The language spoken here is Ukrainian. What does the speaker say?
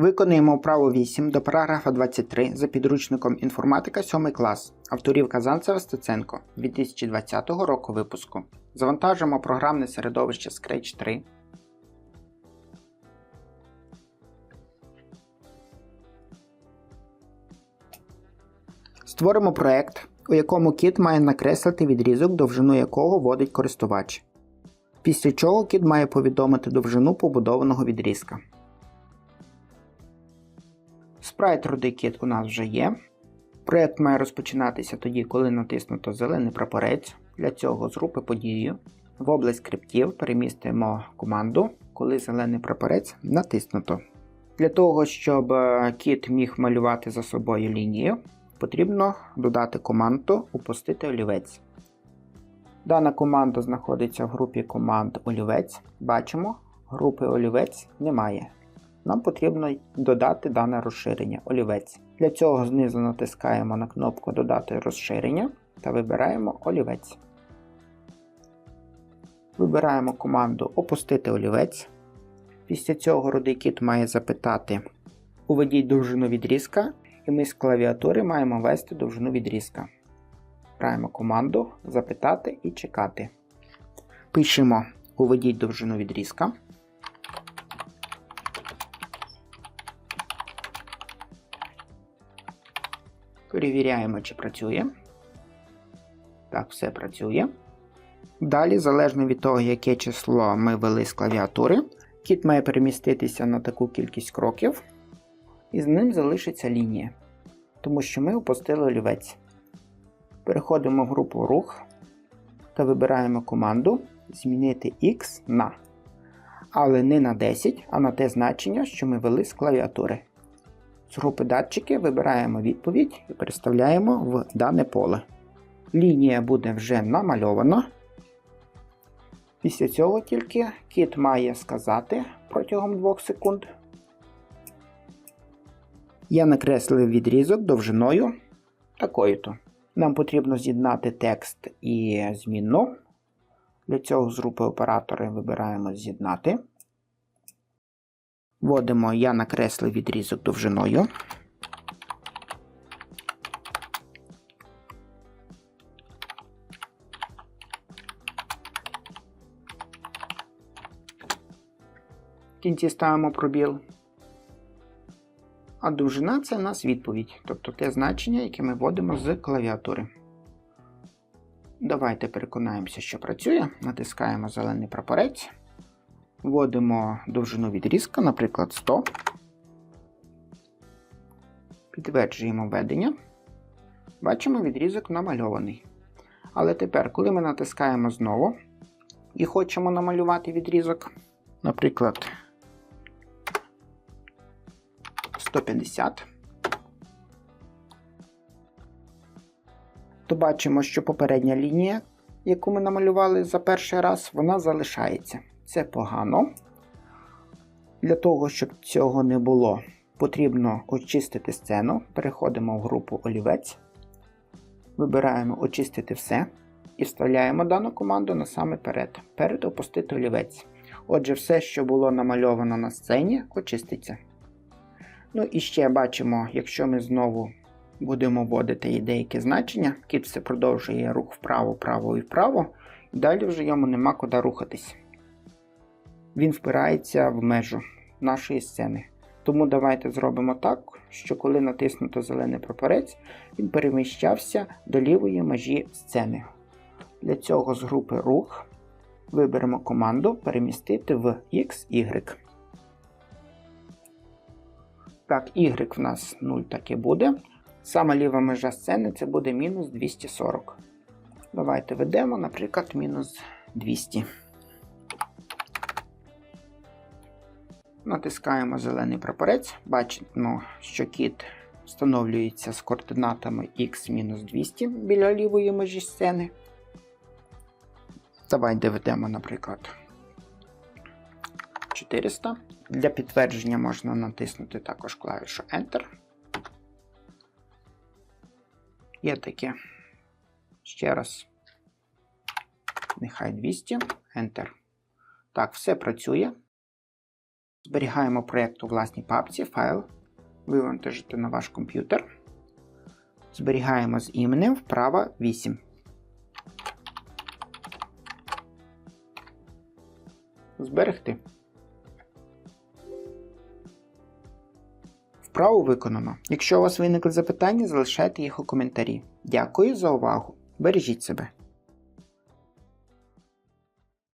Виконуємо вправу 8 до параграфа 23 за підручником інформатика 7 клас авторів Казанцева Стеценко 2020 року випуску. Завантажимо програмне середовище Scratch 3. Створимо проект, у якому кіт має накреслити відрізок, довжину якого вводить користувач. Після чого кіт має повідомити довжину побудованого відрізка. Спрайт рудий кіт у нас вже є. Проєкт має розпочинатися тоді, коли натиснуто зелений прапорець. Для цього з групи подію в область скриптів перемістимо команду, коли зелений прапорець натиснуто. Для того, щоб е, кіт міг малювати за собою лінію, потрібно додати команду Упустити олівець. Дана команда знаходиться в групі команд олівець. Бачимо, групи олівець немає. Нам потрібно додати дане розширення олівець. Для цього знизу натискаємо на кнопку Додати розширення та вибираємо олівець. Вибираємо команду Опустити олівець. Після цього рудий має запитати Уведіть довжину відрізка, і ми з клавіатури маємо ввести довжину відрізка. Вибираємо команду Запитати і чекати. Пишемо Уведіть довжину відрізка. Перевіряємо, чи працює. Так, все працює. Далі, залежно від того, яке число ми ввели з клавіатури, кіт має переміститися на таку кількість кроків, і з ним залишиться лінія, тому що ми опустили олівець. Переходимо в групу рух та вибираємо команду Змінити X на. Але не на 10, а на те значення, що ми ввели з клавіатури. З групи датчики вибираємо відповідь і переставляємо в дане поле. Лінія буде вже намальована. Після цього тільки кіт має сказати протягом 2 секунд. Я накреслив відрізок довжиною такою-то. Нам потрібно з'єднати текст і змінну. Для цього з групи оператори вибираємо З'єднати. Вводимо Я накреслив відрізок довжиною. В кінці ставимо пробіл. А довжина це у нас відповідь, тобто те значення, яке ми вводимо з клавіатури. Давайте переконаємося, що працює. Натискаємо зелений прапорець. Вводимо довжину відрізка, наприклад, 100. Підтверджуємо введення. Бачимо, відрізок намальований. Але тепер, коли ми натискаємо знову і хочемо намалювати відрізок, наприклад, 150, то бачимо, що попередня лінія, яку ми намалювали за перший раз, вона залишається. Це погано. Для того, щоб цього не було, потрібно очистити сцену. Переходимо в групу олівець. Вибираємо Очистити все і вставляємо дану команду на саме перед. Перед опустити олівець. Отже, все, що було намальовано на сцені, очиститься. Ну і ще бачимо, якщо ми знову будемо вводити деякі значення, кіт все продовжує рух вправо, вправо і вправо, далі вже йому нема куди рухатись він впирається в межу нашої сцени. Тому давайте зробимо так, що коли натиснуто зелений прапорець, він переміщався до лівої межі сцени. Для цього з групи рух виберемо команду перемістити в XY. Так, Y в нас 0 так і буде. Сама ліва межа сцени це буде мінус 240. Давайте ведемо, наприклад, мінус 200. Натискаємо зелений прапорець. Бачимо, що кіт встановлюється з координатами x-200 біля лівої межі сцени. Давайте введемо, наприклад, 400. Для підтвердження можна натиснути також клавішу Enter. Є таке. Ще раз. Нехай 200. Enter. Так, все працює. Зберігаємо проєкт у власній папці, файл, вивантажити на ваш комп'ютер. Зберігаємо з іменем вправа 8. Зберегти. Вправу виконано. Якщо у вас виникли запитання, залишайте їх у коментарі. Дякую за увагу. Бережіть себе.